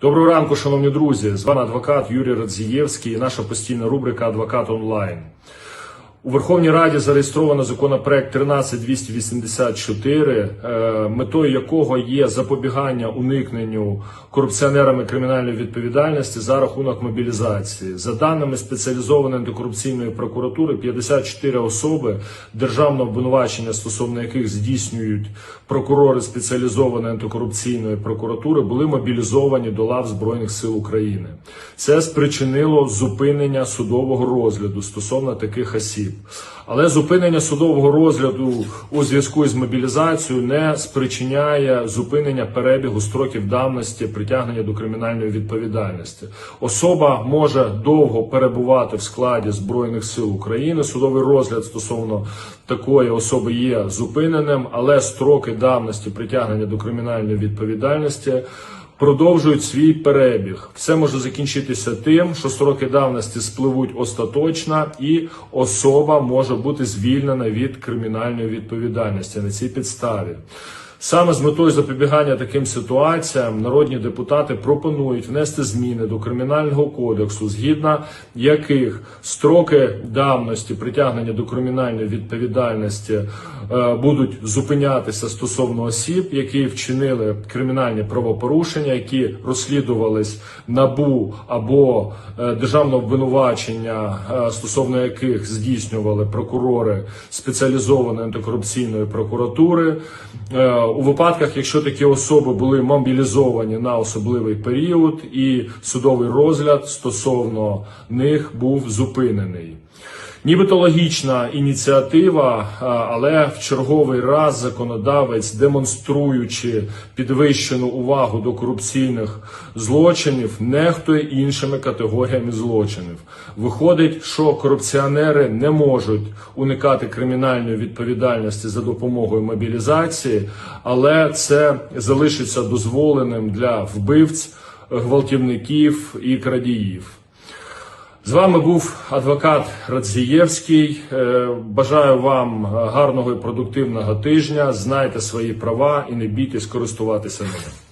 Доброго ранку, шановні друзі. З вами адвокат Юрій Радзієвський і наша постійна рубрика Адвокат онлайн. У Верховній Раді зареєстровано законопроект 13284, е, метою якого є запобігання уникненню корупціонерами кримінальної відповідальності за рахунок мобілізації. За даними спеціалізованої антикорупційної прокуратури, 54 особи державного обвинувачення, стосовно яких здійснюють прокурори спеціалізованої антикорупційної прокуратури, були мобілізовані до лав Збройних сил України. Це спричинило зупинення судового розгляду стосовно таких осіб. Але зупинення судового розгляду у зв'язку з мобілізацією не спричиняє зупинення перебігу строків давності притягнення до кримінальної відповідальності. Особа може довго перебувати в складі збройних сил України. Судовий розгляд стосовно такої особи є зупиненим, але строки давності притягнення до кримінальної відповідальності продовжують свій перебіг. Все може закінчитися тим, що сроки давності спливуть остаточно, і особа може бути звільнена від кримінальної відповідальності на цій підставі. Саме з метою запобігання таким ситуаціям народні депутати пропонують внести зміни до кримінального кодексу, згідно яких строки давності притягнення до кримінальної відповідальності е, будуть зупинятися стосовно осіб, які вчинили кримінальні правопорушення, які розслідувались набу або е, державного обвинувачення, е, стосовно яких здійснювали прокурори спеціалізованої антикорупційної прокуратури. У випадках, якщо такі особи були мобілізовані на особливий період, і судовий розгляд стосовно них був зупинений. Нібито логічна ініціатива, але в черговий раз законодавець, демонструючи підвищену увагу до корупційних злочинів, нехтує іншими категоріями злочинів. Виходить, що корупціонери не можуть уникати кримінальної відповідальності за допомогою мобілізації, але це залишиться дозволеним для вбивць, гвалтівників і крадіїв. З вами був адвокат Радзієвський. Е, Бажаю вам гарного і продуктивного тижня. Знайте свої права і не бійтесь користуватися ними.